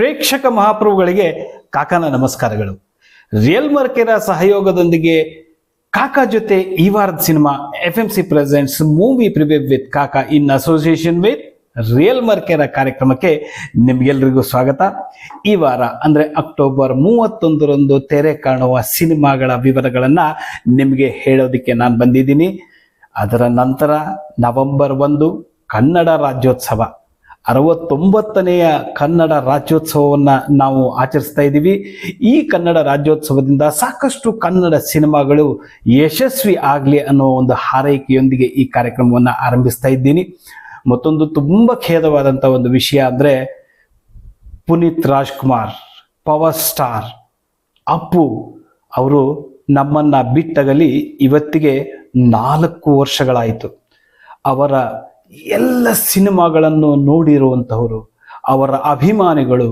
ಪ್ರೇಕ್ಷಕ ಮಹಾಪ್ರಭುಗಳಿಗೆ ಕಾಕನ ನಮಸ್ಕಾರಗಳು. ರಿಯಲ್ ಮರ್ಕೆರ ಸಹಯೋಗದೊಂದಿಗೆ ಕಾಕಾ ಜೊತೆ ಈ ವಾರದ cinema F M C presents movie preview with Kaka in association with real ಮರ್ಕೆರ ಕಾರ್ಯಕ್ರಮಕ್ಕೆ ನಿಮ್ಗೆಲ್ರಿಗೂ ಸ್ವಾಗತ. ಈ ವಾರ ಅಂದ್ರೆ ಅಕ್ಟೋಬರ್ ಮೂವತ್ತೊಂದರಂದು ತೆರೆ ಕಾಣುವ ಸಿನಿಮಾಗಳ ವಿವರಗಳನ್ನು ನಿಮಗೆ ಹೇಳೋದಕ್ಕೆ ನಾನು ಬಂದಿದ್ದೀನಿ. ಅದರ ನಂತರ ನವೆಂಬರ್ ಒಂದು ಕನ್ನಡ ರಾಜ್ಯೋತ್ಸವ. ಅರವತ್ತೊಂಬತ್ತನೆಯ ಕನ್ನಡ ರಾಜ್ಯೋತ್ಸವವನ್ನು ನಾವು ಆಚರಿಸ್ತಾ ಇದ್ದೀವಿ. ಈ ಕನ್ನಡ ರಾಜ್ಯೋತ್ಸವದಿಂದ ಸಾಕಷ್ಟು ಕನ್ನಡ ಸಿನಿಮಾಗಳು ಯಶಸ್ವಿ ಆಗಲಿ ಅನ್ನೋ ಒಂದು ಹಾರೈಕೆಯೊಂದಿಗೆ ಈ ಕಾರ್ಯಕ್ರಮವನ್ನು ಆರಂಭಿಸ್ತಾ ಇದ್ದೀನಿ. ಮತ್ತೊಂದು ತುಂಬ ಖೇದವಾದಂಥ ಒಂದು ವಿಷಯ ಅಂದರೆ ಪುನೀತ್ ರಾಜ್ಕುಮಾರ್, ಪವರ್ ಸ್ಟಾರ್, ಅಪ್ಪು ಅವರು ನಮ್ಮನ್ನು ಬಿಟ್ಟಗಲಿ ಇವತ್ತಿಗೆ ನಾಲ್ಕು ವರ್ಷಗಳಾಯಿತು. ಅವರ ಎಲ್ಲ ಸಿನಿಮಾಗಳನ್ನು ನೋಡಿರುವಂಥವರು ಅವರ ಅಭಿಮಾನಿಗಳು,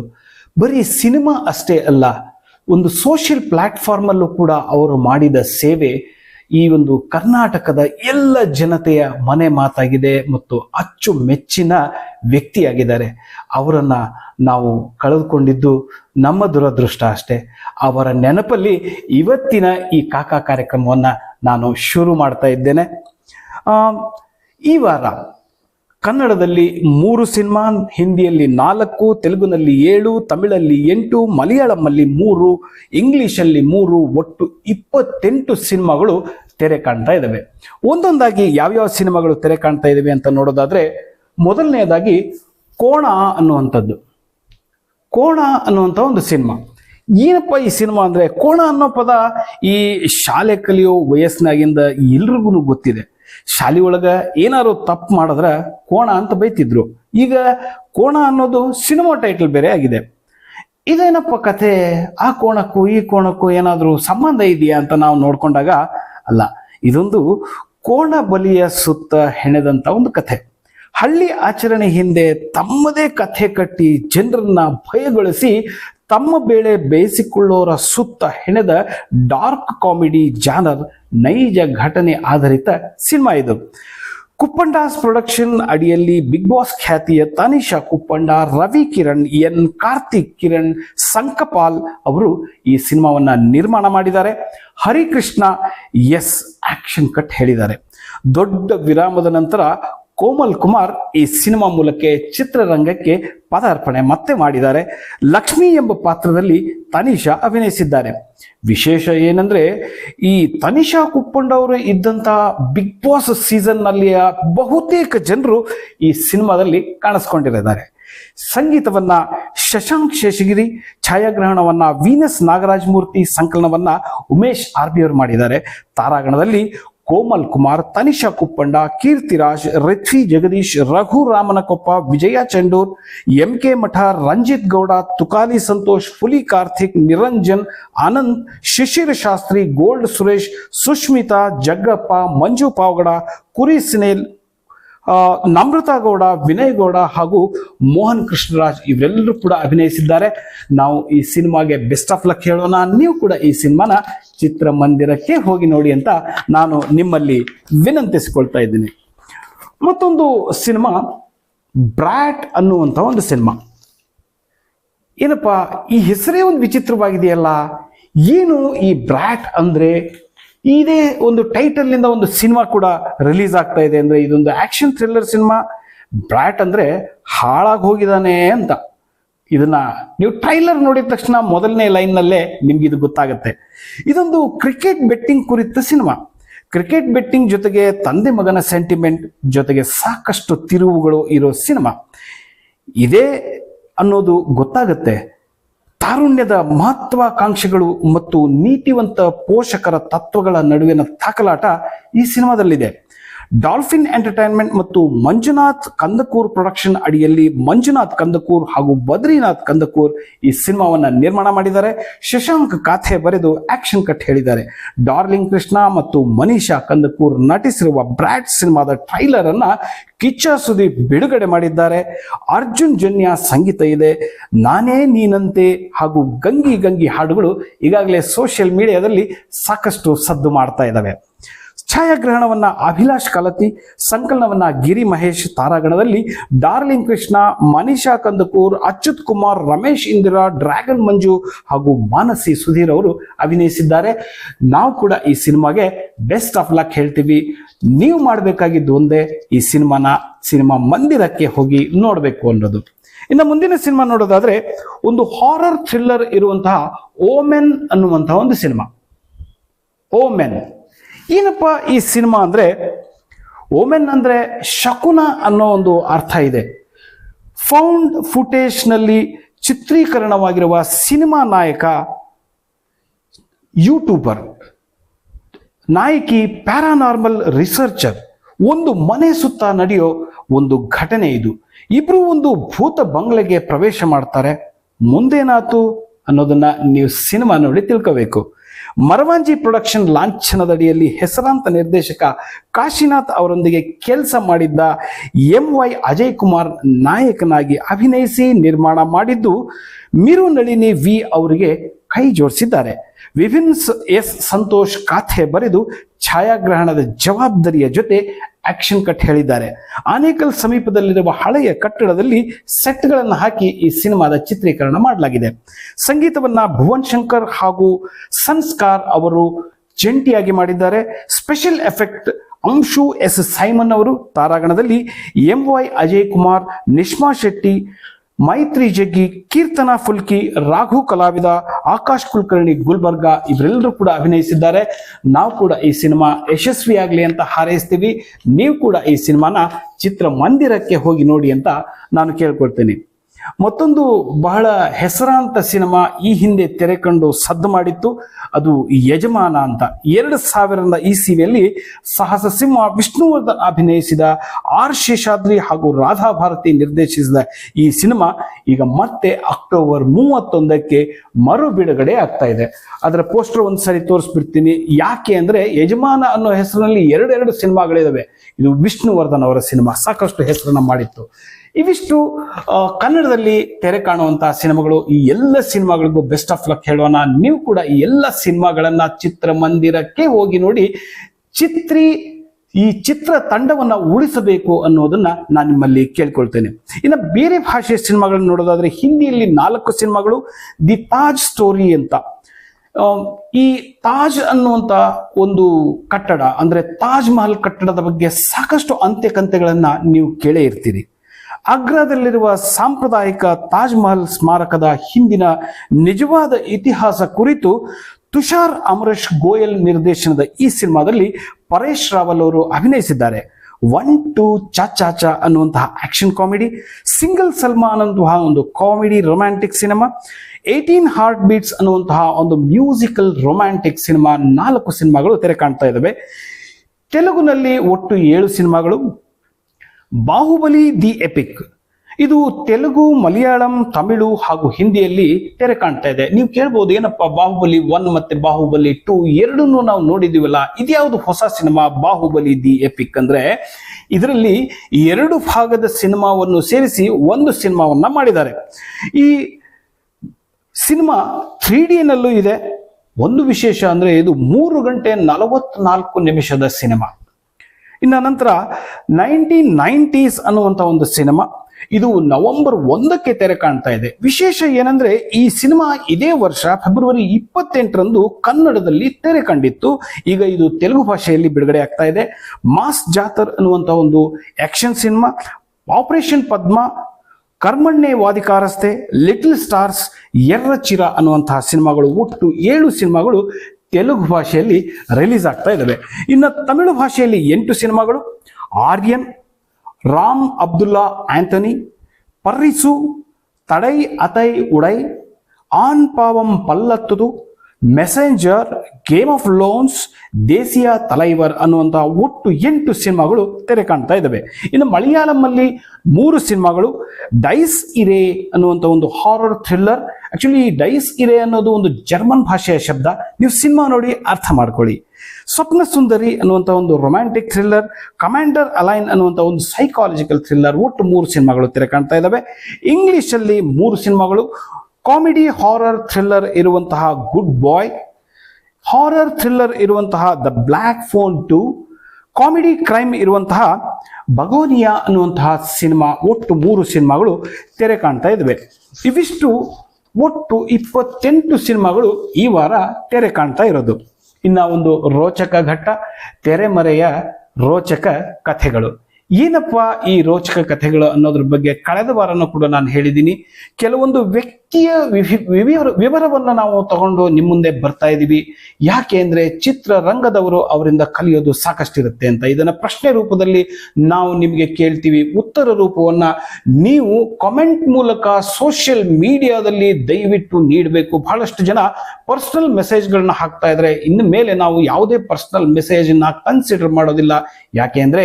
ಬರೀ ಸಿನಿಮಾ ಅಷ್ಟೇ ಅಲ್ಲ, ಒಂದು ಸೋಷಿಯಲ್ ಪ್ಲ್ಯಾಟ್ಫಾರ್ಮಲ್ಲೂ ಕೂಡ ಅವರು ಮಾಡಿದ ಸೇವೆ ಈ ಒಂದು ಕರ್ನಾಟಕದ ಎಲ್ಲ ಜನತೆಯ ಮನೆ ಮಾತಾಗಿದೆ ಮತ್ತು ಅಚ್ಚು ಮೆಚ್ಚಿನ ವ್ಯಕ್ತಿಯಾಗಿದ್ದಾರೆ. ಅವರನ್ನು ನಾವು ಕಳೆದುಕೊಂಡಿದ್ದು ನಮ್ಮ ದುರದೃಷ್ಟ ಅಷ್ಟೇ. ಅವರ ನೆನಪಲ್ಲಿ ಇವತ್ತಿನ ಈ ಕಾಕಾ ಕಾರ್ಯಕ್ರಮವನ್ನು ನಾನು ಶುರು ಮಾಡ್ತಾ ಇದ್ದೇನೆ. ಈ ವಾರ ಕನ್ನಡದಲ್ಲಿ ಮೂರು ಸಿನಿಮಾ, ಹಿಂದಿಯಲ್ಲಿ ನಾಲ್ಕು, ತೆಲುಗುನಲ್ಲಿ ಏಳು, ತಮಿಳಲ್ಲಿ ಎಂಟು, ಮಲಯಾಳಂನಲ್ಲಿ ಮೂರು, ಇಂಗ್ಲಿಷಲ್ಲಿ ಮೂರು, ಒಟ್ಟು ಇಪ್ಪತ್ತೆಂಟು ಸಿನಿಮಾಗಳು ತೆರೆ ಕಾಣ್ತಾ ಇದ್ದಾವೆ ಒಂದೊಂದಾಗಿ ಯಾವ್ಯಾವ ಸಿನಿಮಾಗಳು ತೆರೆ ಕಾಣ್ತಾ ಇದ್ದಾವೆ ಅಂತ ನೋಡೋದಾದ್ರೆ ಮೊದಲನೆಯದಾಗಿ ಕೋಣ ಅನ್ನುವಂಥದ್ದು. ಕೋಣ ಅನ್ನುವಂಥ ಒಂದು ಸಿನಿಮಾ. ಏನಪ್ಪ ಈ ಸಿನಿಮಾ ಅಂದ್ರೆ? ಕೋಣ ಅನ್ನೋ ಪದ ಈ ಶಾಲೆ ಕಲಿಯೋ ವಯಸ್ಸಿನಾಗಿಂದ ಎಲ್ರಿಗೂ ಗೊತ್ತಿದೆ. ಶಾಲೆ ಒಳಗ ಏನಾದ್ರು ತಪ್ಪು ಮಾಡಿದ್ರ ಕೋಣ ಅಂತ ಬೈತಿದ್ರು. ಈಗ ಕೋಣ ಅನ್ನೋದು ಸಿನಿಮಾ ಟೈಟಲ್ ಬೇರೆ ಆಗಿದೆ. ಇದೇನಪ್ಪ ಕಥೆ? ಆ ಕೋಣಕ್ಕೂ ಈ ಕೋಣಕ್ಕೂ ಏನಾದರೂ ಸಂಬಂಧ ಇದೆಯಾ ಅಂತ ನಾವು ನೋಡ್ಕೊಂಡಾಗ ಅಲ್ಲ, ಇದೊಂದು ಕೋಣ ಬಲಿಯ ಸುತ್ತ ಹೆಣೆದಂತ ಒಂದು ಕಥೆ. ಹಳ್ಳಿ ಆಚರಣೆ ಹಿಂದೆ ತಮ್ಮದೇ ಕಥೆ ಕಟ್ಟಿ ಜನರನ್ನ ಭಯಗೊಳಿಸಿ ತಮ್ಮ ಬೇಳೆ ಬೇಯಿಸಿಕೊಳ್ಳೋರ ಸುತ್ತ ಹೆಣೆದ ಡಾರ್ಕ್ ಕಾಮಿಡಿ ಜಾನರ್ ನೈಜ ಘಟನೆ ಆಧಾರಿತ ಸಿನಿಮಾ ಇದು. ಕುಪ್ಪಂಡಾಸ್ ಪ್ರೊಡಕ್ಷನ್ ಅಡಿಯಲ್ಲಿ ಬಿಗ್ ಬಾಸ್ ಖ್ಯಾತಿಯ ತನಿಷಾ ಕುಪ್ಪಂಡ, ರವಿ ಕಿರಣ್, ಎನ್ ಕಾರ್ತಿಕ್ ಕಿರಣ್, ಸಂಕಪಾಲ್ ಅವರು ಈ ಸಿನಿಮಾವನ್ನ ನಿರ್ಮಾಣ ಮಾಡಿದ್ದಾರೆ. ಹರಿಕೃಷ್ಣ ಎಸ್ ಆಕ್ಷನ್ ಕಟ್ ಹೇಳಿದ್ದಾರೆ. ದೊಡ್ಡ ವಿರಾಮದ ನಂತರ ಕೋಮಲ್ ಕುಮಾರ್ ಈ ಸಿನಿಮಾ ಮೂಲಕ ಚಿತ್ರರಂಗಕ್ಕೆ ಪದಾರ್ಪಣೆ ಮತ್ತೆ ಮಾಡಿದ್ದಾರೆ. ಲಕ್ಷ್ಮಿ ಎಂಬ ಪಾತ್ರದಲ್ಲಿ ತನಿಷಾ ಅಭಿನಯಿಸಿದ್ದಾರೆ. ವಿಶೇಷ ಏನಂದ್ರೆ ಈ ತನಿಷಾ ಕುಪ್ಪಂಡವರು ಇದ್ದಂತ ಬಿಗ್ ಬಾಸ್ ಸೀಸನ್ ನಲ್ಲಿಯ ಬಹುತೇಕ ಜನರು ಈ ಸಿನಿಮಾದಲ್ಲಿ ಕಾಣಿಸ್ಕೊಂಡಿದ್ದಾರೆ. ಸಂಗೀತವನ್ನ ಶಶಾಂಕ್ ಶೇಷಗಿರಿ, ಛಾಯಾಗ್ರಹಣವನ್ನ ವೀನಸ್ ನಾಗರಾಜ್ ಮೂರ್ತಿ ಸಂಕಲನವನ್ನ ಉಮೇಶ್ ಆರ್ ಬಿ ಅವರು ಮಾಡಿದ್ದಾರೆ. ತಾರಾಗಣದಲ್ಲಿ Komal Kumar Tanisha Kuppanda Keerthiraj Rithvi Jagadish Raghu Ramanakoppa Vijaya Chandur M K Mata Ranjith Gowda Tukali Santosh Fuli Karthik Niranjan Anand Shishira Shastri gold Suresh Sushmita Jaggappa Manju Pavagada Kuri ಸಿನೇಲ್ ಆ, ನಮ್ರತಾ ಗೌಡ, ವಿನಯ್ ಗೌಡ ಹಾಗೂ ಮೋಹನ್ ಕೃಷ್ಣರಾಜ್ ಇವರೆಲ್ಲರೂ ಕೂಡ ಅಭಿನಯಿಸಿದ್ದಾರೆ. ನಾವು ಈ ಸಿನಿಮಾಗೆ best of luck ಹೇಳೋಣ. ನೀವು ಕೂಡ ಈ ಸಿನಿಮಾನ ಚಿತ್ರಮಂದಿರಕ್ಕೆ ಹೋಗಿ ನೋಡಿ ಅಂತ ನಾನು ನಿಮ್ಮಲ್ಲಿ ವಿನಂತಿಸಿಕೊಳ್ತಾ ಇದ್ದೀನಿ. ಮತ್ತೊಂದು ಸಿನಿಮಾ, ಬ್ರಾಟ್ ಅನ್ನುವಂಥ ಒಂದು ಸಿನಿಮಾ. ಏನಪ್ಪ, ಈ ಹೆಸರೇ ಒಂದು ವಿಚಿತ್ರವಾಗಿದೆಯಲ್ಲ? ಏನು ಈ ಬ್ರಾಟ್ ಅಂದ್ರೆ ಇದೇ ಒಂದು ಟೈಟಲ್ನಿಂದ ಒಂದು ಸಿನಿಮಾ ಕೂಡ ರಿಲೀಸ್ ಆಗ್ತಾ ಇದೆ ಅಂದ್ರೆ ಇದೊಂದು ಆಕ್ಷನ್ ಥ್ರಿಲ್ಲರ್ ಸಿನಿಮಾ ಬ್ರಾಟ್ ಅಂದ್ರೆ ಹಾಳಾಗಿ ಹೋಗಿದ್ದಾನೆ ಅಂತ. ಇದನ್ನ ನೀವು ಟ್ರೈಲರ್ ನೋಡಿದ ತಕ್ಷಣ ಮೊದಲನೇ ಲೈನ್ನಲ್ಲೇ ನಿಮ್ಗೆ ಇದು ಗೊತ್ತಾಗುತ್ತೆ. ಇದೊಂದು ಕ್ರಿಕೆಟ್ ಬೆಟ್ಟಿಂಗ್ ಕುರಿತ ಸಿನಿಮಾ ಕ್ರಿಕೆಟ್ ಬೆಟ್ಟಿಂಗ್ ಜೊತೆಗೆ ತಂದೆ ಮಗನ ಸೆಂಟಿಮೆಂಟ್ ಜೊತೆಗೆ ಸಾಕಷ್ಟು ತಿರುವುಗಳು ಇರೋ ಸಿನಿಮಾ ಇದೇ ಅನ್ನೋದು ಗೊತ್ತಾಗುತ್ತೆ. ತಾರುಣ್ಯದ ಮಹತ್ವಾಕಾಂಕ್ಷೆಗಳು ಮತ್ತು ನೀತಿವಂತ ಪೋಷಕರ ತತ್ವಗಳ ನಡುವಿನ ತಾಕಲಾಟ ಈ ಸಿನಿಮಾದಲ್ಲಿದೆ. ಡಾಲ್ಫಿನ್ ಎಂಟರ್ಟೈನ್ಮೆಂಟ್ ಮತ್ತು ಮಂಜುನಾಥ್ ಕಂದಕೂರ್ ಪ್ರೊಡಕ್ಷನ್ ಅಡಿಯಲ್ಲಿ ಮಂಜುನಾಥ್ ಕಂದಕೂರ್ ಹಾಗೂ ಬದ್ರಿನಾಥ್ ಕಂದಕೂರ್ ಈ ಸಿನಿಮಾವನ್ನ ನಿರ್ಮಾಣ ಮಾಡಿದ್ದಾರೆ. ಶಶಾಂಕ್ ಕಾಥೆ ಬರೆದು ಆಕ್ಷನ್ ಕಟ್ ಹೇಳಿದ್ದಾರೆ. ಡಾರ್ಲಿಂಗ್ ಕೃಷ್ಣ ಮತ್ತು ಮನೀಷಾ ಕಂದಕೂರ್ ನಟಿಸಿರುವ ಬ್ರಾಡ್ ಸಿನಿಮಾದ ಟ್ರೈಲರ್ ಅನ್ನ ಕಿಚ್ಚ ಸುದೀಪ್ ಬಿಡುಗಡೆ ಮಾಡಿದ್ದಾರೆ. ಅರ್ಜುನ್ ಜನ್ಯ ಸಂಗೀತ ಇದೆ. ನಾನೇ ನೀನಂತೆ ಹಾಗೂ ಗಂಗಿ ಗಂಗಿ ಹಾಡುಗಳು ಈಗಾಗಲೇ ಸೋಷಿಯಲ್ ಮೀಡಿಯಾದಲ್ಲಿ ಸಾಕಷ್ಟು ಸದ್ದು ಮಾಡ್ತಾ ಇದ್ದಾವೆ. ಛಾಯಾಗ್ರಹಣವನ್ನ ಅಭಿಲಾಷ್ ಕಲತಿ, ಸಂಕಲನವನ್ನ ಗಿರಿ ಮಹೇಶ್ ತಾರಾಗಣದಲ್ಲಿ ಡಾರ್ಲಿಂಗ್ ಕೃಷ್ಣ, ಮನೀಷಾ ಕಂದಕೂರ್, ಅಚ್ಯುತ್ ಕುಮಾರ್, ರಮೇಶ್ ಇಂದಿರಾ, ಡ್ರ್ಯಾಗನ್ ಮಂಜು ಹಾಗೂ ಮಾನಸಿ ಸುಧೀರ್ ಅವರು ಅಭಿನಯಿಸಿದ್ದಾರೆ. ನಾವು ಕೂಡ ಈ ಸಿನಿಮಾಗೆ ಬೆಸ್ಟ್ ಆಫ್ ಲಕ್ ಹೇಳ್ತೀವಿ. ನೀವು ಮಾಡಬೇಕಾಗಿದ್ದು ಒಂದೇ, ಈ ಸಿನಿಮಾನ ಸಿನಿಮಾ ಮಂದಿರಕ್ಕೆ ಹೋಗಿ ನೋಡಬೇಕು ಅನ್ನೋದು. ಇನ್ನು ಮುಂದಿನ ಸಿನಿಮಾ ನೋಡೋದಾದ್ರೆ ಒಂದು ಹಾರರ್ ಥ್ರಿಲ್ಲರ್ ಇರುವಂತಹ ಓಮೆನ್ ಅನ್ನುವಂತಹ ಒಂದು ಸಿನಿಮಾ. ಓಮೆನ್. ಏನಪ್ಪ ಈ ಸಿನಿಮಾ ಅಂದ್ರೆ ಓಮೆನ್ ಅಂದ್ರೆ ಶಕುನ ಅನ್ನೋ ಒಂದು ಅರ್ಥ ಇದೆ. ಫೌಂಡ್ ಫುಟೇಜ್ನಲ್ಲಿ ಚಿತ್ರೀಕರಣವಾಗಿರುವ ಸಿನಿಮಾ ನಾಯಕ ಯೂಟ್ಯೂಬರ್, ನಾಯಕಿ ಪ್ಯಾರಾನಾರ್ಮಲ್ ರಿಸರ್ಚರ್ ಒಂದು ಮನೆ ಸುತ್ತ ನಡೆಯೋ ಒಂದು ಘಟನೆ ಇದು. ಇಬ್ರು ಒಂದು ಭೂತ ಬಂಗ್ಲೆಗೆ ಪ್ರವೇಶ ಮಾಡ್ತಾರೆ. ಮುಂದೇನಾತು ಅನ್ನೋದನ್ನ ನೀವು ಸಿನಿಮಾ ನೋಡಿ ತಿಳ್ಕೋಬೇಕು. ಮರವಾಂಜಿ ಪ್ರೊಡಕ್ಷನ್ ಲಾಂಛನದಡಿಯಲ್ಲಿ ಹೆಸರಾಂತ ನಿರ್ದೇಶಕ ಕಾಶಿನಾಥ್ ಅವರೊಂದಿಗೆ ಕೆಲಸ ಮಾಡಿದ್ದ ಎಂ ವೈ ಅಜಯ್ ಕುಮಾರ್ ನಾಯಕನಾಗಿ ಅಭಿನಯಿಸಿ ನಿರ್ಮಾಣ ಮಾಡಿದ್ದು ಮಿರು ನಳಿನಿ ವಿ ಅವರಿಗೆ ಕೈ ಜೋಡಿಸಿದ್ದಾರೆ. ವಿಭಿನ್ ಎಸ್ ಸಂತೋಷ್ ಕಾಥೆ ಬರೆದು ಛಾಯಾಗ್ರಹಣದ ಜವಾಬ್ದಾರಿಯ ಜೊತೆ ಆಕ್ಷನ್ ಕಟ್ ಹೇಳಿದ್ದಾರೆ. ಆನೇಕಲ್ ಸಮೀಪದಲ್ಲಿರುವ ಹಳೆಯ ಕಟ್ಟಡದಲ್ಲಿ ಸೆಟ್ಗಳನ್ನು ಹಾಕಿ ಈ ಸಿನಿಮಾದ ಚಿತ್ರೀಕರಣ ಮಾಡಲಾಗಿದೆ. ಸಂಗೀತವನ್ನ ಭುವನ್ ಶಂಕರ್ ಹಾಗೂ ಸಂಸ್ಕಾರ್ ಅವರು ಜಂಟಿಯಾಗಿ ಮಾಡಿದ್ದಾರೆ. Special effect Anshu S Simon ಅವರು ತಾರಾಗಣದಲ್ಲಿ ಎಂ ವೈ ಅಜಯ್ ಕುಮಾರ್, ನಿಷ್ಮಾ ಶೆಟ್ಟಿ ಮೈತ್ರಿ ಜಗ್ಗಿ, ಕೀರ್ತನಾ ಫುಲ್ಕಿ, ರಾಘು ಕಲಾವಿದ, ಆಕಾಶ್ ಕುಲಕರ್ಣಿ, ಗುಲ್ಬರ್ಗ ಇವರೆಲ್ಲರೂ ಕೂಡ ಅಭಿನಯಿಸಿದ್ದಾರೆ. ನಾವು ಕೂಡ ಈ ಸಿನಿಮಾ ಯಶಸ್ವಿಯಾಗಲಿ ಅಂತ ಹಾರೈಸ್ತೀವಿ. ನೀವು ಕೂಡ ಈ ಸಿನಿಮಾನ ಚಿತ್ರಮಂದಿರಕ್ಕೆ ಹೋಗಿ ನೋಡಿ ಅಂತ ನಾನು ಕೇಳ್ಕೊಳ್ತೇನೆ. ಮತ್ತೊಂದು ಬಹಳ ಹೆಸರಾಂತ ಸಿನಿಮಾ ಈ ಹಿಂದೆ ತೆರೆ ಕಂಡು ಸದ್ದು ಮಾಡಿತ್ತು. ಅದು ಯಜಮಾನ ಅಂತ. ಎರಡು ಸಾವಿರದ ಇಸಿವಿಯಲ್ಲಿ ಸಾಹಸ ಸಿಂಹ ವಿಷ್ಣುವರ್ಧನ್ ಅಭಿನಯಿಸಿದ ಆರ್ ಶೇಷಾದ್ರಿ ಹಾಗೂ ರಾಧಾ ಭಾರತಿ ನಿರ್ದೇಶಿಸಿದ ಈ ಸಿನಿಮಾ ಈಗ ಮತ್ತೆ ಅಕ್ಟೋಬರ್ ಮೂವತ್ತೊಂದಕ್ಕೆ ಮರು ಬಿಡುಗಡೆ ಆಗ್ತಾ ಇದೆ. ಅದರ ಪೋಸ್ಟರ್ ಒಂದ್ಸರಿ ತೋರಿಸ್ಬಿಡ್ತೀನಿ. ಯಾಕೆ ಅಂದ್ರೆ ಯಜಮಾನ ಅನ್ನೋ ಹೆಸರಿನಲ್ಲಿ ಎರಡೆರಡು ಸಿನಿಮಾಗಳಿದಾವೆ. ಇದು ವಿಷ್ಣುವರ್ಧನ್ ಅವರ ಸಿನಿಮಾ. ಸಾಕಷ್ಟು ಹೆಸರನ್ನ ಮಾಡಿತ್ತು. ಇವಿಷ್ಟು ಕನ್ನಡದಲ್ಲಿ ತೆರೆ ಕಾಣುವಂತಹ ಸಿನಿಮಾಗಳು ಈ ಎಲ್ಲ ಸಿನಿಮಾಗಳಿಗೂ ಬೆಸ್ಟ್ ಆಫ್ ಲಕ್ ಹೇಳೋಣ. ನೀವು ಕೂಡ ಈ ಎಲ್ಲ ಸಿನಿಮಾಗಳನ್ನ ಚಿತ್ರಮಂದಿರಕ್ಕೆ ಹೋಗಿ ನೋಡಿ, ಚಿತ್ರಿ, ಈ ಚಿತ್ರ ತಂಡವನ್ನ ಉಳಿಸಬೇಕು ಅನ್ನೋದನ್ನ ನಾನು ನಿಮ್ಮಲ್ಲಿ ಕೇಳ್ಕೊಳ್ತೇನೆ. ಇನ್ನು ಬೇರೆ ಭಾಷೆಯ ಸಿನಿಮಾಗಳನ್ನ ನೋಡೋದಾದ್ರೆ ಹಿಂದಿಯಲ್ಲಿ ನಾಲ್ಕು ಸಿನಿಮಾಗಳು, ದಿ ತಾಜ್ ಸ್ಟೋರಿ ಅಂತ. ಈ ತಾಜ್ ಅನ್ನುವಂತ ಒಂದು ಕಟ್ಟಡ, ಅಂದ್ರೆ ತಾಜ್ ಮಹಲ್ ಕಟ್ಟಡದ ಬಗ್ಗೆ ಸಾಕಷ್ಟು ಅಂತ್ಯಕಂತೆಗಳನ್ನ ನೀವು ಕೇಳೇ ಇರ್ತೀರಿ. ಆಗ್ರಾದಲ್ಲಿರುವ ಸಾಂಪ್ರದಾಯಿಕ ತಾಜ್ ಮಹಲ್ ಸ್ಮಾರಕದ ಹಿಂದಿನ ನಿಜವಾದ ಇತಿಹಾಸ ಕುರಿತು ತುಷಾರ್ ಅಮರೇಶ್ ಗೋಯಲ್ ನಿರ್ದೇಶನದ ಈ ಸಿನಿಮಾದಲ್ಲಿ ಪರೇಶ್ ರಾವಲ್ ಅವರು ಅಭಿನಯಿಸಿದ್ದಾರೆ. ಒನ್, ಟು, ಚಾ ಅನ್ನುವಂತಹ ಆಕ್ಷನ್ ಕಾಮಿಡಿ, ಸಿಂಗಲ್ ಸಲ್ಮಾನ್ ಅನ್ನುವಂತಹ ಒಂದು comedy romantic cinema, eighteen heart beats ಅನ್ನುವಂತಹ ಒಂದು ಮ್ಯೂಸಿಕಲ್ ರೊಮ್ಯಾಂಟಿಕ್ ಸಿನಿಮಾ ನಾಲ್ಕು ಸಿನಿಮಾಗಳು ತೆರೆ ಕಾಣ್ತಾ ಇದ್ದಾವೆ. ತೆಲುಗುನಲ್ಲಿ ಒಟ್ಟು ಏಳು ಸಿನಿಮಾಗಳು ಬಾಹುಬಲಿ ದಿ ಎಪಿಕ್. ಇದು ತೆಲುಗು, ಮಲಯಾಳಂ, ತಮಿಳು ಹಾಗೂ ಹಿಂದಿಯಲ್ಲಿ ತೆರೆ ಕಾಣ್ತಾ ಇದೆ. ನೀವು ಕೇಳ್ಬೋದು, ಏನಪ್ಪ ಬಾಹುಬಲಿ ಒನ್ ಮತ್ತೆ ಬಾಹುಬಲಿ ಟೂ ಎರಡನ್ನೂ ನಾವು ನೋಡಿದೀವಲ್ಲ ಇದ್ಯಾವುದು ಹೊಸ ಸಿನಿಮಾ ಬಾಹುಬಲಿ ದಿ ಎಪಿಕ್ ಅಂದ್ರೆ? ಇದರಲ್ಲಿ ಎರಡು ಭಾಗದ ಸಿನಿಮಾವನ್ನು ಸೇರಿಸಿ ಒಂದು ಸಿನಿಮಾವನ್ನ ಮಾಡಿದ್ದಾರೆ. ಈ ಸಿನಿಮಾ ತ್ರೀ ಡಿನಲ್ಲೂ ಇದೆ. ಒಂದು ವಿಶೇಷ ಅಂದ್ರೆ ಇದು ಮೂರು ಗಂಟೆ ನಲವತ್ನಾಲ್ಕು ನಿಮಿಷದ ಸಿನಿಮಾ. ಇನ್ನ ನಂತರ ನೈನ್ಟೀನ್ ನೈಂಟೀಸ್ ಅನ್ನುವಂಥ ಒಂದು ಸಿನಿಮಾ. ಇದು ನವೆಂಬರ್ ಒಂದಕ್ಕೆ ತೆರೆ ಕಾಣ್ತಾ ಇದೆ. ವಿಶೇಷ ಏನಂದ್ರೆ ಈ ಸಿನಿಮಾ ಇದೇ ವರ್ಷ ಫೆಬ್ರವರಿ ಇಪ್ಪತ್ತೆಂಟರಂದು ಕನ್ನಡದಲ್ಲಿ ತೆರೆ ಕಂಡಿತ್ತು. ಈಗ ಇದು ತೆಲುಗು ಭಾಷೆಯಲ್ಲಿ ಬಿಡುಗಡೆ ಆಗ್ತಾ ಇದೆ. ಮಾಸ್ ಜಾತರ್ ಅನ್ನುವಂಥ ಒಂದು ಆಕ್ಷನ್ ಸಿನಿಮಾ. ಆಪರೇಷನ್ ಪದ್ಮ, ಕರ್ಮಣ್ಣೆ ವಾದಿಕಾರಸ್ತೆ ಲಿಟಲ್ ಸ್ಟಾರ್ಸ್ ಎರ್ರ ಚಿರ ಅನ್ನುವಂತಹ ಸಿನಿಮಾಗಳು, ಒಟ್ಟು ಏಳು ಸಿನಿಮಾಗಳು ತೆಲುಗು ಭಾಷೆಯಲ್ಲಿ ರಿಲೀಸ್ ಆಗ್ತಾ ಇದ್ದಾವೆ. ಇನ್ನು ತಮಿಳು ಭಾಷೆಯಲ್ಲಿ ಎಂಟು ಸಿನಿಮಾಗಳು, Aryan, Ram Abdullah Anthony, ಪರ್ರಿಸು, Thadai Athai Udai, Aan Paavam Pollathathu messenger game of loans Desiya Thalaivar ಅನ್ನುವಂತಹ ಒಟ್ಟು ಎಂಟು ಸಿನಿಮಾಗಳು ತೆರೆ ಕಾಣ್ತಾ ಇದ್ದಾವೆ. ಇನ್ನು ಮಲಯಾಳಂನಲ್ಲಿ ಮೂರು ಸಿನಿಮಾಗಳು ಡೈಸ್ ಇರೆ ಅನ್ನುವಂಥ ಒಂದು ಹಾರರ್ ಥ್ರಿಲ್ಲರ್ ಆಕ್ಚುಲಿ ಡೈಸ್ ಇರೆ ಅನ್ನೋದು ಒಂದು ಜರ್ಮನ್ ಭಾಷೆಯ ಶಬ್ದ. ನೀವು ಸಿನಿಮಾ ನೋಡಿ ಅರ್ಥ ಮಾಡ್ಕೊಳ್ಳಿ. ಸ್ವಪ್ನ ಸುಂದರಿ ಅನ್ನುವಂಥ ಒಂದು ರೊಮ್ಯಾಂಟಿಕ್ ಥ್ರಿಲ್ಲರ್ ಕಮಾಂಡರ್ ಅಲೈನ್ ಅನ್ನುವಂಥ ಒಂದು ಸೈಕಾಲಜಿಕಲ್ ಥ್ರಿಲ್ಲರ್ ಒಟ್ಟು ಮೂರು ಸಿನಿಮಾಗಳು ತೆರೆ ಕಾಣ್ತಾ ಇದ್ದಾವೆ. ಇಂಗ್ಲಿಷಲ್ಲಿ ಮೂರು ಸಿನಿಮಾಗಳು. ಕಾಮಿಡಿ ಹಾರರ್ ಥ್ರಿಲ್ಲರ್ ಇರುವಂತಹ ಗುಡ್ ಬಾಯ್ ಹಾರರ್ ಥ್ರಿಲ್ಲರ್ ಇರುವಂತಹ the black phone two comedy crime ಇರುವಂತಹ ಬಗೋನಿಯಾ ಅನ್ನುವಂತಹ ಸಿನಿಮಾ ಒಟ್ಟು ಮೂರು ಸಿನಿಮಾಗಳು ತೆರೆ ಕಾಣ್ತಾ ಇದ್ದಾವೆ ಇವಿಷ್ಟು ಒಟ್ಟು ಇಪ್ಪತ್ತೆಂಟು ಸಿನಿಮಾಗಳು ಈ ವಾರ ತೆರೆ ಕಾಣ್ತಾ ಇರೋದು. ಇನ್ನ ಒಂದು ರೋಚಕ ಘಟ್ಟ ತೆರೆಮರೆಯ ರೋಚಕ ಕಥೆಗಳು. ಏನಪ್ಪ ಈ ರೋಚಕ ಕಥೆಗಳು ಅನ್ನೋದ್ರ ಬಗ್ಗೆ ಕಳೆದ ವಾರನೂ ಕೂಡ ನಾನು ಹೇಳಿದ್ದೀನಿ. ಕೆಲವೊಂದು ವ್ಯಕ್ತಿಯ ವಿವಿ- ವಿವರ ವಿವರವನ್ನು ನಾವು ತಗೊಂಡು ನಿಮ್ಮ ಮುಂದೆ ಬರ್ತಾ ಇದ್ದೀವಿ ಯಾಕೆ ಅಂದರೆ ಚಿತ್ರರಂಗದವರು ಅವರಿಂದ ಕಲಿಯೋದು ಸಾಕಷ್ಟಿರುತ್ತೆ ಅಂತ. ಇದನ್ನ ಪ್ರಶ್ನೆ ರೂಪದಲ್ಲಿ ನಾವು ನಿಮಗೆ ಕೇಳ್ತೀವಿ. ಉತ್ತರ ರೂಪವನ್ನ ನೀವು ಕಾಮೆಂಟ್ ಮೂಲಕ ಸೋಷಿಯಲ್ ಮೀಡಿಯಾದಲ್ಲಿ ದಯವಿಟ್ಟು ನೀಡಬೇಕು. ಬಹಳಷ್ಟು ಜನ ಪರ್ಸನಲ್ ಮೆಸೇಜ್ಗಳನ್ನ ಹಾಕ್ತಾ ಇದ್ರೆ ಇನ್ನು ಮೇಲೆ ನಾವು ಯಾವುದೇ ಪರ್ಸನಲ್ ಮೆಸೇಜ್ನ ಕನ್ಸಿಡರ್ ಮಾಡೋದಿಲ್ಲ. ಯಾಕೆ ಅಂದ್ರೆ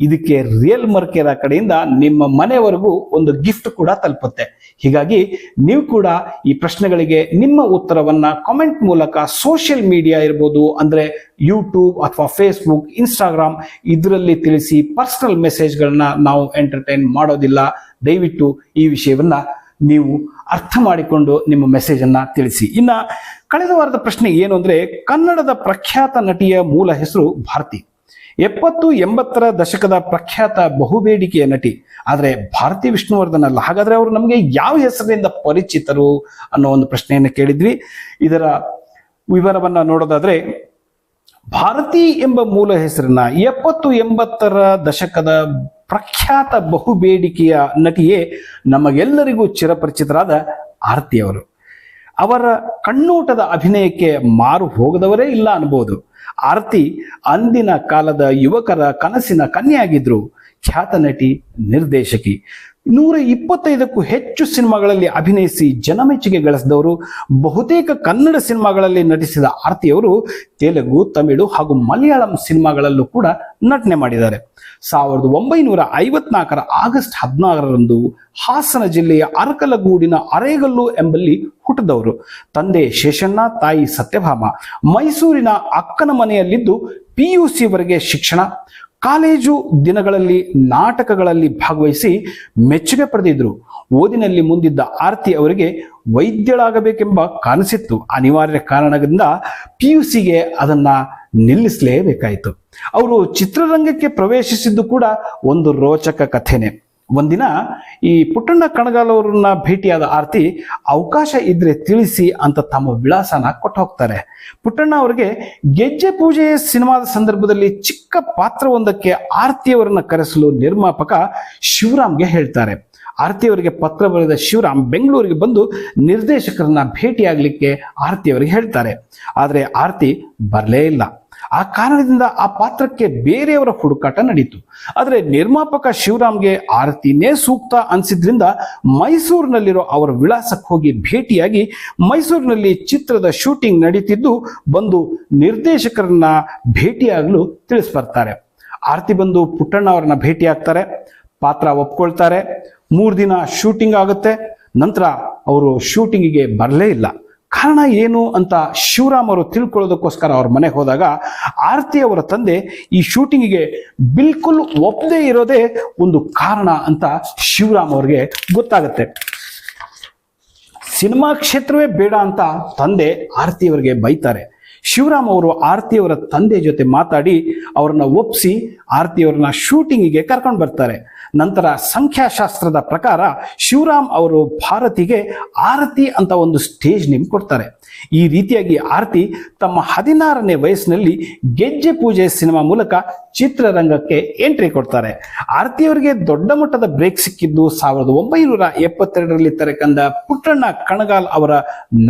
ಇದಕ್ಕೆ ರಿಯಲ್ ಮರ್ಕೆರ ಕಡೆಯಿಂದ ನಿಮ್ಮ ಮನೆವರೆಗೂ ಒಂದು ಗಿಫ್ಟ್ ಕೂಡ ತಲುಪುತ್ತೆ. ಹೀಗಾಗಿ ನೀವು ಕೂಡ ಈ ಪ್ರಶ್ನೆಗಳಿಗೆ ನಿಮ್ಮ ಉತ್ತರವನ್ನ ಕಾಮೆಂಟ್ ಮೂಲಕ ಸೋಷಿಯಲ್ ಮೀಡಿಯಾ ಇರ್ಬೋದು, ಅಂದ್ರೆ ಯೂಟ್ಯೂಬ್ ಅಥವಾ ಫೇಸ್ಬುಕ್ ಇನ್ಸ್ಟಾಗ್ರಾಮ್ ಇದರಲ್ಲಿ ತಿಳಿಸಿ ಪರ್ಸನಲ್ ಮೆಸೇಜ್ಗಳನ್ನ ನಾವು ಎಂಟರ್ಟೈನ್ ಮಾಡೋದಿಲ್ಲ. ದಯವಿಟ್ಟು ಈ ವಿಷಯವನ್ನ ನೀವು ಅರ್ಥ ಮಾಡಿಕೊಂಡು ನಿಮ್ಮ ಮೆಸೇಜ್ ಅನ್ನ ತಿಳಿಸಿ. ಇನ್ನ, ಕಳೆದ ವಾರದ ಪ್ರಶ್ನೆ ಏನು ಅಂದ್ರೆ ಕನ್ನಡದ ಪ್ರಖ್ಯಾತ ನಟಿಯ ಮೂಲ ಹೆಸರು ಭಾರತಿ. ಎಪ್ಪತ್ತು ಎಂಬತ್ತರ ದಶಕದ ಪ್ರಖ್ಯಾತ ಬಹುಬೇಡಿಕೆಯ ನಟಿ, ಆದರೆ ಭಾರತಿ ವಿಷ್ಣುವರ್ಧನ್ ಅಲ್ಲ. ಹಾಗಾದ್ರೆ ಅವರು ನಮಗೆ ಯಾವ ಹೆಸರಿನಿಂದ ಪರಿಚಿತರು ಅನ್ನೋ ಒಂದು ಪ್ರಶ್ನೆಯನ್ನು ಕೇಳಿದ್ವಿ. ಇದರ ವಿವರವನ್ನ ನೋಡೋದಾದ್ರೆ, ಭಾರತಿ ಎಂಬ ಮೂಲ ಹೆಸರನ್ನ ಎಪ್ಪತ್ತು ಎಂಬತ್ತರ ದಶಕದ ಪ್ರಖ್ಯಾತ ಬಹುಬೇಡಿಕೆಯ ನಟಿಯೇ ನಮಗೆಲ್ಲರಿಗೂ ಚಿರಪರಿಚಿತರಾದ ಆರತಿ ಅವರು. ಅವರ ಕಣ್ಣೋಟದ ಅಭಿನಯಕ್ಕೆ ಮಾರು ಹೋಗದವರೇ ಇಲ್ಲ ಅನ್ಬೋದು. ಆರತಿ ಅಂದಿನ ಕಾಲದ ಯುವಕರ ಕನಸಿನ ಕನ್ಯೆಯಾಗಿದ್ರು. ಖ್ಯಾತ ನಟಿ ನಿರ್ದೇಶಕಿ. ನೂರ ಇಪ್ಪತ್ತೈದಕ್ಕೂ ಹೆಚ್ಚು ಸಿನಿಮಾಗಳಲ್ಲಿ ಅಭಿನಯಿಸಿ ಜನಮೆಚ್ಚುಗೆ ಗಳಿಸಿದವರು, ಬಹುತೇಕ ಕನ್ನಡ ಸಿನಿಮಾಗಳಲ್ಲಿ ನಟಿಸಿದ ಆರತಿಯವರು ತೆಲುಗು, ತಮಿಳು ಹಾಗೂ ಮಲಯಾಳಂ ಸಿನಿಮಾಗಳಲ್ಲೂ ಕೂಡ ನಟನೆ ಮಾಡಿದ್ದಾರೆ. ಸಾವಿರದ ಒಂಬೈನೂರ ಐವತ್ನಾಲ್ಕರ ಆಗಸ್ಟ್ ಹದಿನಾರರಂದು ಹಾಸನ ಜಿಲ್ಲೆಯ ಅರಕಲಗೂಡಿನ ಅರೇಗಲ್ಲು ಎಂಬಲ್ಲಿ ಹುಟ್ಟಿದವರು. ತಂದೆ ಶೇಷಣ್ಣ, ತಾಯಿ ಸತ್ಯಭಾಮ. ಮೈಸೂರಿನ ಅಕ್ಕನ ಮನೆಯಲ್ಲಿದ್ದು ಪಿ ಯು ವರೆಗೆ ಶಿಕ್ಷಣ. ಕಾಲೇಜು ದಿನಗಳಲ್ಲಿ ನಾಟಕಗಳಲ್ಲಿ ಭಾಗವಹಿಸಿ ಮೆಚ್ಚುಗೆ ಪಡೆದಿದ್ರು. ಓದಿನಲ್ಲಿ ಮುಂದಿದ್ದ ಆರತಿ ಅವರಿಗೆ ವೈದ್ಯಳಾಗಬೇಕೆಂಬ ಕನಸಿತ್ತು ಅನಿವಾರ್ಯ ಕಾರಣದಿಂದ ಪಿ ಯು ಸಿಗೆ ಅದನ್ನ ನಿಲ್ಲಿಸಲೇಬೇಕಾಯಿತು. ಅವರು ಚಿತ್ರರಂಗಕ್ಕೆ ಪ್ರವೇಶಿಸಿದ್ದು ಕೂಡ ಒಂದು ರೋಚಕ ಕಥೆನೆ. ಒಂದಿನ ಈ ಪುಟ್ಟಣ್ಣ ಕಣಗಾಲ್ ಅವರನ್ನ ಭೇಟಿಯಾದ ಆರತಿ, ಅವಕಾಶ ಇದ್ರೆ ತಿಳಿಸಿ ಅಂತ ತಮ್ಮ ವಿಳಾಸನ ಕೊಟ್ಟು ಹೋಗ್ತಾರೆ ಪುಟ್ಟಣ್ಣ ಅವರಿಗೆ ಗೆಜ್ಜೆ ಪೂಜೆ ಸಿನಿಮಾದ ಸಂದರ್ಭದಲ್ಲಿ ಚಿಕ್ಕ ಪಾತ್ರವೊಂದಕ್ಕೆ ಆರತಿಯವರನ್ನ ಕರೆಸಲು ನಿರ್ಮಾಪಕ ಶಿವರಾಮ್ಗೆ ಹೇಳ್ತಾರೆ. ಆರತಿ ಅವರಿಗೆ ಪತ್ರ ಬರೆದ ಶಿವರಾಮ್ ಬೆಂಗಳೂರಿಗೆ ಬಂದು ನಿರ್ದೇಶಕರನ್ನ ಭೇಟಿಯಾಗಲಿಕ್ಕೆ ಆರತಿ ಅವರಿಗೆ ಹೇಳ್ತಾರೆ. ಆದರೆ ಆರತಿ ಬರಲೇ ಇಲ್ಲ. ಆ ಕಾರಣದಿಂದ ಆ ಪಾತ್ರಕ್ಕೆ ಬೇರೆಯವರ ಹುಡುಕಾಟ ನಡೀತು. ಆದರೆ ನಿರ್ಮಾಪಕ ಶಿವರಾಮ್ಗೆ ಆರತಿನೇ ಸೂಕ್ತ ಅನ್ಸಿದ್ರಿಂದ ಮೈಸೂರಿನಲ್ಲಿರೋ ಅವರ ವಿಳಾಸಕ್ಕೆ ಹೋಗಿ ಭೇಟಿಯಾಗಿ ಮೈಸೂರಿನಲ್ಲಿ ಚಿತ್ರದ ಶೂಟಿಂಗ್ ನಡೀತಿದ್ದು ಬಂದು ನಿರ್ದೇಶಕರನ್ನ ಭೇಟಿಯಾಗಲು ತಿಳಿಸ್ಬರ್ತಾರೆ. ಆರತಿ ಬಂದು ಪುಟ್ಟಣ್ಣ ಅವರನ್ನ ಭೇಟಿಯಾಗ್ತಾರೆ. ಪಾತ್ರ ಒಪ್ಕೊಳ್ತಾರೆ. ಮೂರು ದಿನ ಶೂಟಿಂಗ್ ಆಗುತ್ತೆ. ನಂತರ ಅವರು ಶೂಟಿಂಗಿಗೆ ಬರಲೇ ಇಲ್ಲ. ಕಾರಣ ಏನು ಅಂತ ಶಿವರಾಮ್ ಅವರು ತಿಳ್ಕೊಳ್ಳೋದಕ್ಕೋಸ್ಕರ ಅವ್ರ ಮನೆಗೆ ಹೋದಾಗ ಆರತಿ ಅವರ ತಂದೆ ಈ ಶೂಟಿಂಗಿಗೆ ಬಿಲ್ಕುಲ್ ಒಪ್ಪದೇ ಇರೋದೇ ಒಂದು ಕಾರಣ ಅಂತ ಶಿವರಾಮ್ ಅವ್ರಿಗೆ ಗೊತ್ತಾಗುತ್ತೆ. ಸಿನಿಮಾ ಕ್ಷೇತ್ರವೇ ಬೇಡ ಅಂತ ತಂದೆ ಆರತಿಯವರಿಗೆ ಬೈತಾರೆ. ಶಿವರಾಮ್ ಅವರು ಆರತಿಯವರ ತಂದೆ ಜೊತೆ ಮಾತಾಡಿ ಅವ್ರನ್ನ ಒಪ್ಪಿಸಿ ಆರತಿಯವ್ರನ್ನ ಶೂಟಿಂಗಿಗೆ ಕರ್ಕೊಂಡು ಬರ್ತಾರೆ. ನಂತರ ಸಂಖ್ಯಾಶಾಸ್ತ್ರದ ಪ್ರಕಾರ ಶಿವರಾಮ್ ಅವರು ಭಾರತಿಗೆ ಆರತಿ ಅಂತ ಒಂದು ಸ್ಟೇಜ್ ನೇಮ್ ಕೊಡ್ತಾರೆ. ಈ ರೀತಿಯಾಗಿ ಆರತಿ ತಮ್ಮ ಹದಿನಾರನೇ ವಯಸ್ಸಿನಲ್ಲಿ ಗೆಜ್ಜೆ ಪೂಜೆ ಸಿನಿಮಾ ಮೂಲಕ ಚಿತ್ರರಂಗಕ್ಕೆ ಎಂಟ್ರಿ ಕೊಡ್ತಾರೆ. ಆರತಿಯವರಿಗೆ ದೊಡ್ಡ ಮಟ್ಟದ ಬ್ರೇಕ್ ಸಿಕ್ಕಿದ್ದು ಸಾವಿರದ ಒಂಬೈನೂರ ಎಪ್ಪತ್ತೆರಡರಲ್ಲಿ ತೆರೆಕಂದ ಪುಟ್ಟಣ್ಣ ಕಣಗಾಲ್ ಅವರ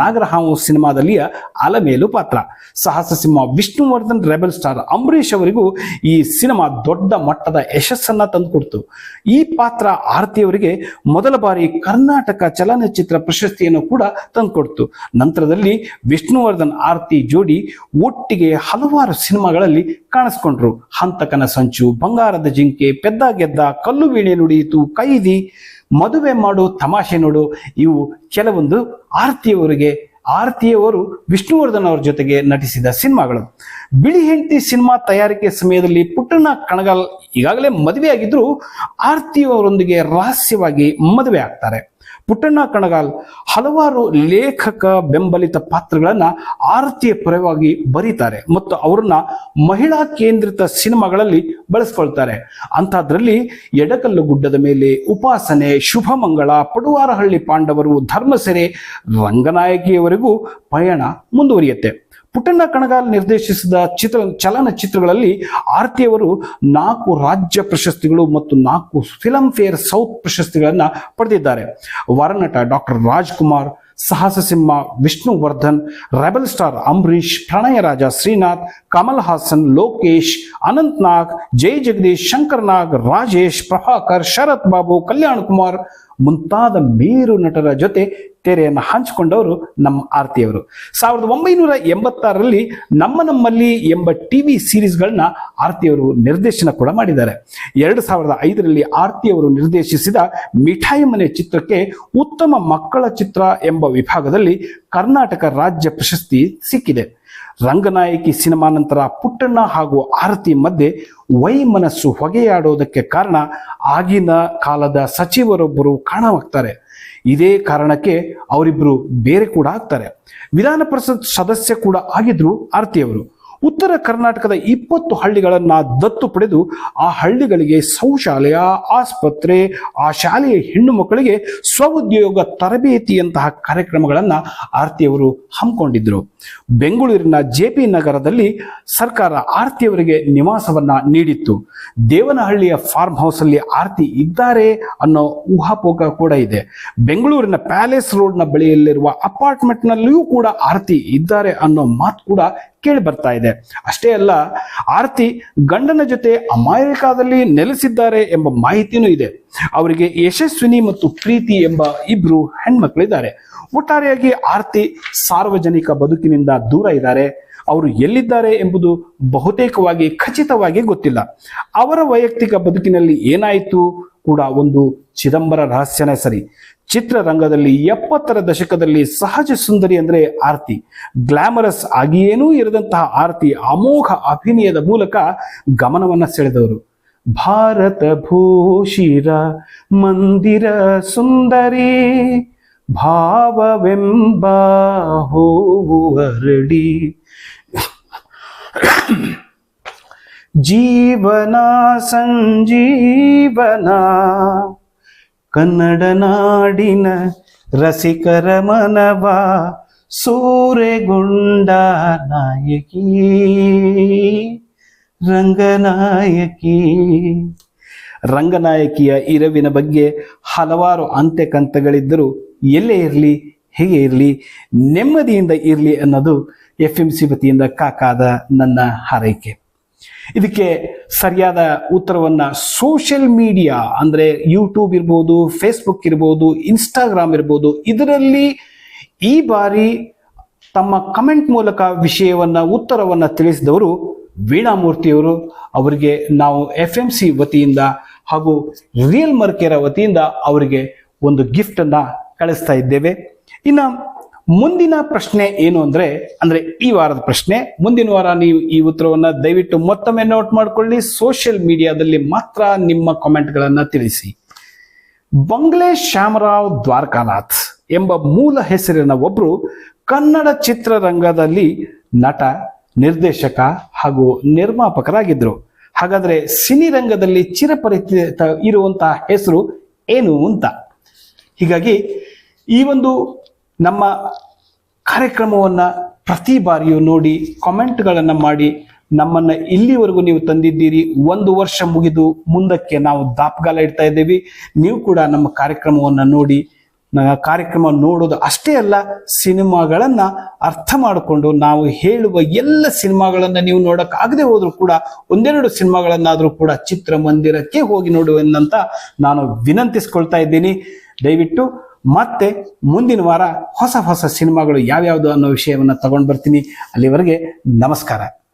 ನಾಗರಹಾವು ಸಿನಿಮಾದಲ್ಲಿಯ ಅಲಮೇಲು ಪಾತ್ರ. ಸಾಹಸ ಸಿಂಹ ವಿಷ್ಣುವರ್ಧನ್ ರೆಬಲ್ ಸ್ಟಾರ್ ಅಂಬರೀಷ್ ಅವರಿಗೂ ಈ ಸಿನಿಮಾ ದೊಡ್ಡ ಮಟ್ಟದ ಯಶಸ್ಸನ್ನ ತಂದುಕೊಡ್ತು. ಈ ಪಾತ್ರ ಆರತಿಯವರಿಗೆ ಮೊದಲ ಬಾರಿ ಕರ್ನಾಟಕ ಚಲನಚಿತ್ರ ಪ್ರಶಸ್ತಿಯನ್ನು ಕೂಡ ತಂದುಕೊಡ್ತು. ನಂತರದಲ್ಲಿ ವಿಷ್ಣುವರ್ಧನ್ ಆರತಿ ಜೋಡಿ ಒಟ್ಟಿಗೆ ಹಲವಾರು ಸಿನಿಮಾಗಳಲ್ಲಿ ಕಾಣಿಸ್ಕೊಂಡ್ರು. ಹಂತಕನ ಸಂಚು, ಬಂಗಾರದ ಜಿಂಕೆ, ಪೆದ್ದ ಗೆದ್ದ, ಕಲ್ಲು ವೀಣೆ ನುಡಿಯಿತು, ಕೈದಿ, ಮದುವೆ ಮಾಡು ತಮಾಷೆ ನೋಡು, ಇವು ಕೆಲವೊಂದು ಆರತಿಯವರಿಗೆ ಆರತಿಯವರು ವಿಷ್ಣುವರ್ಧನ್ ಅವರ ಜೊತೆಗೆ ನಟಿಸಿದ ಸಿನಿಮಾಗಳು. ಬಿಳಿ ಹೆಂಡತಿ ಸಿನಿಮಾ ತಯಾರಿಕೆ ಸಮಯದಲ್ಲಿ ಪುಟ್ಟಣ್ಣ ಕಣಗಾಲ್ ಈಗಾಗಲೇ ಮದುವೆ ಆಗಿದ್ರು ಆರತಿ ಅವರೊಂದಿಗೆ ರಹಸ್ಯವಾಗಿ ಮದುವೆ ಆಗ್ತಾರೆ. ಪುಟ್ಟಣ್ಣ ಕಣಗಾಲ್ ಹಲವಾರು ಲೇಖಕ ಬೆಂಬಲಿತ ಪಾತ್ರಗಳನ್ನ ಆರತಿಯ ಪರವಾಗಿ ಬರೀತಾರೆ ಮತ್ತು ಅವರನ್ನ ಮಹಿಳಾ ಕೇಂದ್ರಿತ ಸಿನಿಮಾಗಳಲ್ಲಿ ಬಳಸ್ಕೊಳ್ತಾರೆ. ಅಂಥದ್ರಲ್ಲಿ ಎಡಕಲ್ಲು ಗುಡ್ಡದ ಮೇಲೆ ಉಪಾಸನೆ ಶುಭಮಂಗಳ ಪಡುವಾರಹಳ್ಳಿ ಪಾಂಡವರು, ಧರ್ಮಸೆರೆ, ರಂಗನಾಯಕಿಯವರೆಗೂ ಪಯಣ ಮುಂದುವರಿಯುತ್ತೆ. ಪುಟ್ಟಣ್ಣ ಕಣಗಾಲ್ ನಿರ್ದೇಶಿಸಿದ ಚಿತ್ರ, ಚಲನಚಿತ್ರಗಳಲ್ಲಿ ಆರ್ತಿಯವರು ನಾಲ್ಕು ರಾಜ್ಯ ಪ್ರಶಸ್ತಿಗಳು ಮತ್ತು ನಾಲ್ಕು ಫಿಲಂ ಫೇರ್ ಸೌತ್ ಪ್ರಶಸ್ತಿಗಳನ್ನು ಪಡೆದಿದ್ದಾರೆ. ವರನಟ doctor Rajkumar, Sahasa Simha, Vishnuvardhan, rebel star Ambareesh Pranayaraja Srinath, Kamal Haasan, Lokesh Anant Nag Jai Jagadish Shankar Nag Rajesh, Prabhakar, Sharath Babu, Kalyan Kumar ಮುಂತಾದ ಮೇರು ನಟರ ಜೊತೆ ತೆರೆಯನ್ನು ಹಂಚಿಕೊಂಡವರು ನಮ್ಮ ಆರ್ತಿಯವರು. ಸಾವಿರದ ಒಂಬೈನೂರ ಎಂಬತ್ತಾರರಲ್ಲಿ ನಮ್ಮ ನಮ್ಮಲ್ಲಿ ಎಂಬ ಟಿ ವಿ ಸೀರೀಸ್ಗಳನ್ನ ಆರ್ತಿಯವರು ನಿರ್ದೇಶನ ಕೂಡ ಮಾಡಿದ್ದಾರೆ. ಎರಡು ಸಾವಿರದ ಐದರಲ್ಲಿ ಆರ್ತಿಯವರು ನಿರ್ದೇಶಿಸಿದ ಮಿಠಾಯಿ ಮನೆ ಚಿತ್ರಕ್ಕೆ ಉತ್ತಮ ಮಕ್ಕಳ ಚಿತ್ರ ಎಂಬ ವಿಭಾಗದಲ್ಲಿ ಕರ್ನಾಟಕ ರಾಜ್ಯ ಪ್ರಶಸ್ತಿ ಸಿಕ್ಕಿದೆ. ರಂಗನಾಯಕಿ ಸಿನಿಮಾ ನಂತರ ಪುಟ್ಟಣ್ಣ ಹಾಗೂ ಆರತಿ ಮಧ್ಯೆ ವೈಮನಸ್ಸು ಹೊಗೆಯಾಡೋದಕ್ಕೆ ಕಾರಣ ಆಗಿನ ಕಾಲದ ಸಚಿವರೊಬ್ಬರು ಕಾಣವಾಗ್ತಾರೆ. ಇದೇ ಕಾರಣಕ್ಕೆ ಅವರಿಬ್ಬರು ಬೇರೆ ಕೂಡ ಆಗ್ತಾರೆ. ವಿಧಾನ ಪರಿಷತ್ ಸದಸ್ಯ ಕೂಡ ಆಗಿದ್ರು ಆರತಿಯವರು. ಉತ್ತರ ಕರ್ನಾಟಕದ ಇಪ್ಪತ್ತು ಹಳ್ಳಿಗಳನ್ನ ದತ್ತು ಪಡೆದು ಆ ಹಳ್ಳಿಗಳಿಗೆ ಶೌಚಾಲಯ, ಆಸ್ಪತ್ರೆ, ಆ ಶಾಲೆಯ ಹೆಣ್ಣು ಮಕ್ಕಳಿಗೆ ಸ್ವಉದ್ಯೋಗ ತರಬೇತಿಯಂತಹ ಕಾರ್ಯಕ್ರಮಗಳನ್ನ ಆರ್ತಿಯವರು ಹಮ್ಮಿಕೊಂಡಿದ್ರು. ಬೆಂಗಳೂರಿನ ಜೆ ಪಿ ನಗರದಲ್ಲಿ ಸರ್ಕಾರ ಆರ್ತಿಯವರಿಗೆ ನಿವಾಸವನ್ನ ನೀಡಿತ್ತು. ದೇವನಹಳ್ಳಿಯ ಫಾರ್ಮ್ ಹೌಸ್ ಅಲ್ಲಿ ಆರ್ತಿ ಇದ್ದಾರೆ ಅನ್ನೋ ಊಹಾಪೋಹ ಕೂಡ ಇದೆ. ಬೆಂಗಳೂರಿನ ಪ್ಯಾಲೇಸ್ ರೋಡ್ನ ಬಳಿಯಲ್ಲಿರುವ ಅಪಾರ್ಟ್ಮೆಂಟ್ನಲ್ಲಿಯೂ ಕೂಡ ಆರ್ತಿ ಇದ್ದಾರೆ ಅನ್ನೋ ಮಾತು ಕೂಡ ಕೇಳಿ ಬರ್ತಾ ಇದೆ. ಅಷ್ಟೇ ಅಲ್ಲ, ಆರತಿ ಗಂಡನ ಜೊತೆ ಅಮೆರಿಕಾದಲ್ಲಿ ನೆಲೆಸಿದ್ದಾರೆ ಎಂಬ ಮಾಹಿತಿನೂ ಇದೆ. ಅವರಿಗೆ ಯಶಸ್ವಿನಿ ಮತ್ತು ಪ್ರೀತಿ ಎಂಬ ಇಬ್ರು ಹೆಣ್ಮಕ್ಳಿದ್ದಾರೆ. ಒಟ್ಟಾರೆಯಾಗಿ ಆರತಿ ಸಾರ್ವಜನಿಕ ಬದುಕಿನಿಂದ ದೂರ ಇದ್ದಾರೆ. ಅವರು ಎಲ್ಲಿದ್ದಾರೆ ಎಂಬುದು ಬಹುತೇಕವಾಗಿ ಖಚಿತವಾಗಿ ಗೊತ್ತಿಲ್ಲ. ಅವರ ವೈಯಕ್ತಿಕ ಬದುಕಿನಲ್ಲಿ ಏನಾಯಿತು? ಕೂಡ ಒಂದು ಚಿದಂಬರ ರಹಸ್ಯನೇ ಸರಿ. ಚಿತ್ರರಂಗದಲ್ಲಿ ಎಪ್ಪತ್ತರ ದಶಕದಲ್ಲಿ ಸಹಜ ಸುಂದರಿ ಅಂದ್ರೆ ಆರ್ತಿ. ಗ್ಲಾಮರಸ್ ಆಗಿಯೇನೂ ಇರದಂತಹ ಆರ್ತಿ ಅಮೋಘ ಅಭಿನಯದ ಮೂಲಕ ಗಮನವನ್ನು ಸೆಳೆದವರು. ಭಾರತ ಭೂಷಿರ ಮಂದಿರ ಸುಂದರಿ ಭಾವವೆಂಬ ಅರಳಿ ಜೀವನ ಸಂಜೀವನ, ಕನ್ನಡ ನಾಡಿನ ರಸಿಕರ ಮನವ, ಸೂರೆಗೊಂಡ ನಾಯಕಿ, ರಂಗನಾಯಕಿ. ರಂಗನಾಯಕಿಯ ಇರವಿನ ಬಗ್ಗೆ ಹಲವಾರು ಅಂತ್ಯಕಂತಗಳಿದ್ದರೂ ಎಲ್ಲೇ ಇರಲಿ, ಹೇಗೆ ಇರಲಿ, ನೆಮ್ಮದಿಯಿಂದ ಇರಲಿ ಅನ್ನೋದು ಎಫ್ ಎಂ ಸಿ ವತಿಯಿಂದ ಕಾಕಾದ ನನ್ನ ಹಾರೈಕೆ. ಇದಕ್ಕೆ ಸರಿಯಾದ ಉತ್ತರವನ್ನು ಸೋಷಿಯಲ್ ಮೀಡಿಯಾ ಅಂದ್ರೆ ಯೂಟ್ಯೂಬ್ ಇರ್ಬೋದು ಫೇಸ್ಬುಕ್ ಇರ್ಬೋದು ಇನ್ಸ್ಟಾಗ್ರಾಮ್ ಇರ್ಬೋದು, ಇದರಲ್ಲಿ ಈ ಬಾರಿ ತಮ್ಮ ಕಮೆಂಟ್ ಮೂಲಕ ವಿಷಯವನ್ನ, ಉತ್ತರವನ್ನ ತಿಳಿಸಿದವರು ವೀಣಾಮೂರ್ತಿಯವರು ಅವರಿಗೆ ನಾವು ಎಫ್ ಎಂ ಸಿ ವತಿಯಿಂದ ಹಾಗೂ ರಿಯಲ್ ಮರ್ಕೆರ ವತಿಯಿಂದ ಅವರಿಗೆ ಒಂದು ಗಿಫ್ಟನ್ನು ಕಳಿಸ್ತಾ ಇದ್ದೇವೆ. ಇನ್ನ ಮುಂದಿನ ಪ್ರಶ್ನೆ ಏನು ಅಂದ್ರೆ ಅಂದ್ರೆ ಈ ವಾರದ ಪ್ರಶ್ನೆ, ಮುಂದಿನ ವಾರ ನೀವು ಈ ಉತ್ತರವನ್ನ ದಯವಿಟ್ಟು ಮತ್ತೊಮ್ಮೆ ನೋಟ್ ಮಾಡ್ಕೊಳ್ಳಿ ಸೋಷಿಯಲ್ ಮೀಡಿಯಾದಲ್ಲಿ ಮಾತ್ರ ನಿಮ್ಮ ಕಾಮೆಂಟ್ಗಳನ್ನ ತಿಳಿಸಿ. ಬಂಗ್ಲೆ ಶ್ಯಾಮರಾವ್ ದ್ವಾರಕಾನಾಥ್ ಎಂಬ ಮೂಲ ಹೆಸರಿನ ಒಬ್ರು ಕನ್ನಡ ಚಿತ್ರರಂಗದಲ್ಲಿ ನಟ, ನಿರ್ದೇಶಕ ಹಾಗೂ ನಿರ್ಮಾಪಕರಾಗಿದ್ರು. ಹಾಗಾದ್ರೆ ಸಿನಿರಂಗದಲ್ಲಿ ಚಿರಪರಿಚಿತ ಇರುವಂತಹ ಹೆಸರು ಏನು ಅಂತ? ಹೀಗಾಗಿ ಈ ಒಂದು ನಮ್ಮ ಕಾರ್ಯಕ್ರಮವನ್ನು ಪ್ರತಿ ಬಾರಿಯೂ ನೋಡಿ ಕಾಮೆಂಟ್ಗಳನ್ನು ಮಾಡಿ ನಮ್ಮನ್ನ ಇಲ್ಲಿವರೆಗೂ ನೀವು ತಂದಿದ್ದೀರಿ, ಒಂದು ವರ್ಷ ಮುಗಿದು ಮುಂದಕ್ಕೆ ನಾವು ದಾಪಗಾಲ ಇಡ್ತಾ ಇದ್ದೇವೆ. ನೀವು ಕೂಡ ನಮ್ಮ ಕಾರ್ಯಕ್ರಮವನ್ನು ನೋಡಿ ಕಾರ್ಯಕ್ರಮ ನೋಡೋದು ಅಷ್ಟೇ ಅಲ್ಲ, ಸಿನಿಮಾಗಳನ್ನ ಅರ್ಥ ಮಾಡಿಕೊಂಡು ನಾವು ಹೇಳುವ ಎಲ್ಲ ಸಿನಿಮಾಗಳನ್ನ ನೀವು ನೋಡೋಕ್ಕಾಗದೆ ಹೋದರೂ ಕೂಡ, ಒಂದೆರಡು ಸಿನಿಮಾಗಳನ್ನಾದರೂ ಕೂಡ ಚಿತ್ರಮಂದಿರಕ್ಕೆ ಹೋಗಿ ನೋಡುವಂತ ನಾನು ವಿನಂತಿಸ್ಕೊಳ್ತಾ ಇದ್ದೀನಿ. ದಯವಿಟ್ಟು ಮತ್ತೆ ಮುಂದಿನ ವಾರ ಹೊಸ ಹೊಸ ಸಿನಿಮಾಗಳು ಯಾವ್ಯಾವುದು ಅನ್ನೋ ವಿಷಯವನ್ನ ತಗೊಂಡು ಬರ್ತೀನಿ. ಅಲ್ಲಿವರೆಗೆ ನಮಸ್ಕಾರ.